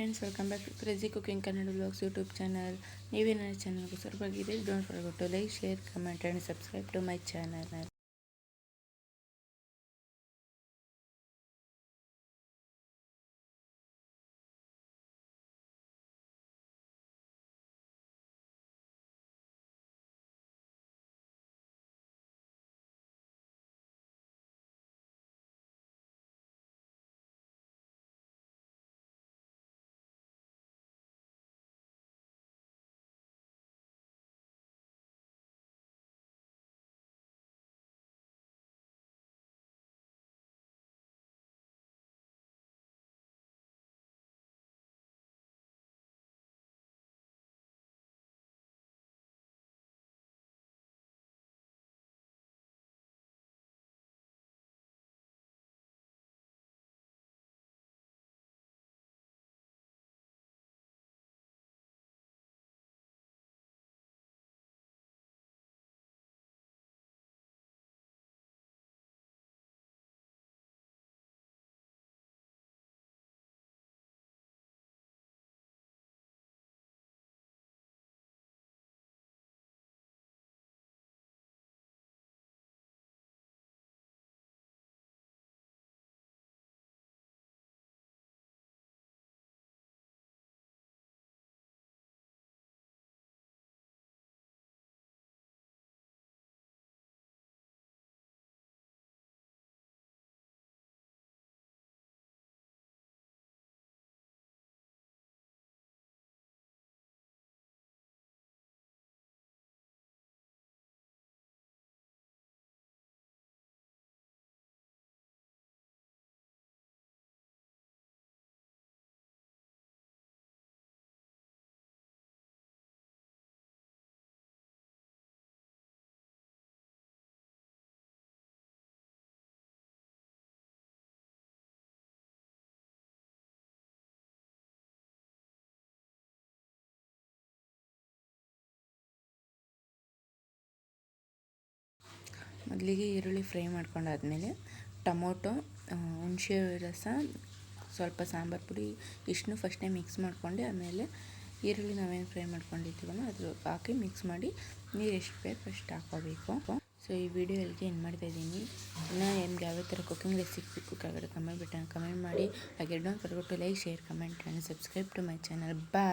Friends welcome back crazy cooking Kannada blogs YouTube channel ನೀವೇ ನನ್ನ ಚಾನಲ್ಗೆ ಇದೆ don't forget like share comment and subscribe to my channel ಮೊದಲಿಗೆ ಈರುಳ್ಳಿ fry ಮಾಡ್ಕೊಂಡಾದ್ಮೇಲೆ tomato ಹುಣಸೆ ರಸ, ಸ್ವಲ್ಪ ಸಾಂಬಾರು ಪುಡಿ ಇಷ್ಟನ್ನು ಫಸ್ಟೇ ಮಿಕ್ಸ್ ಮಾಡ್ಕೊಂಡು ಆಮೇಲೆ ಈರುಳ್ಳಿ ನಾವೇನು ಫ್ರೈ ಮಾಡ್ಕೊಂಡಿರ್ತೀವಲ್ಲ ಅದ್ರ ಹಾಕಿ ಮಿಕ್ಸ್ ಮಾಡಿ ನೀರು ಎಷ್ಟು ಬೇಕು ಅಷ್ಟು ಹಾಕೋಬೇಕು ಸೊ ಈ ವಿಡಿಯೋ ಎಲ್ಲಿಗೆ ಏನು ಮಾಡ್ತಾ ಇದ್ದೀನಿ, ಇನ್ನು ನಿಮ್ಗೆ ಯಾವ ಥರ ಕುಕಿಂಗ್ ರೆಸಿಪಿ ಕುಕ್ ಆಗಿರೋ ಕಮೆಂಟ್ ಬಿಟ್ಟು ಕಮೆಂಟ್ ಮಾಡಿ. ಹಾಗೆ don't forget to like share comment and subscribe to my channel ಬಾ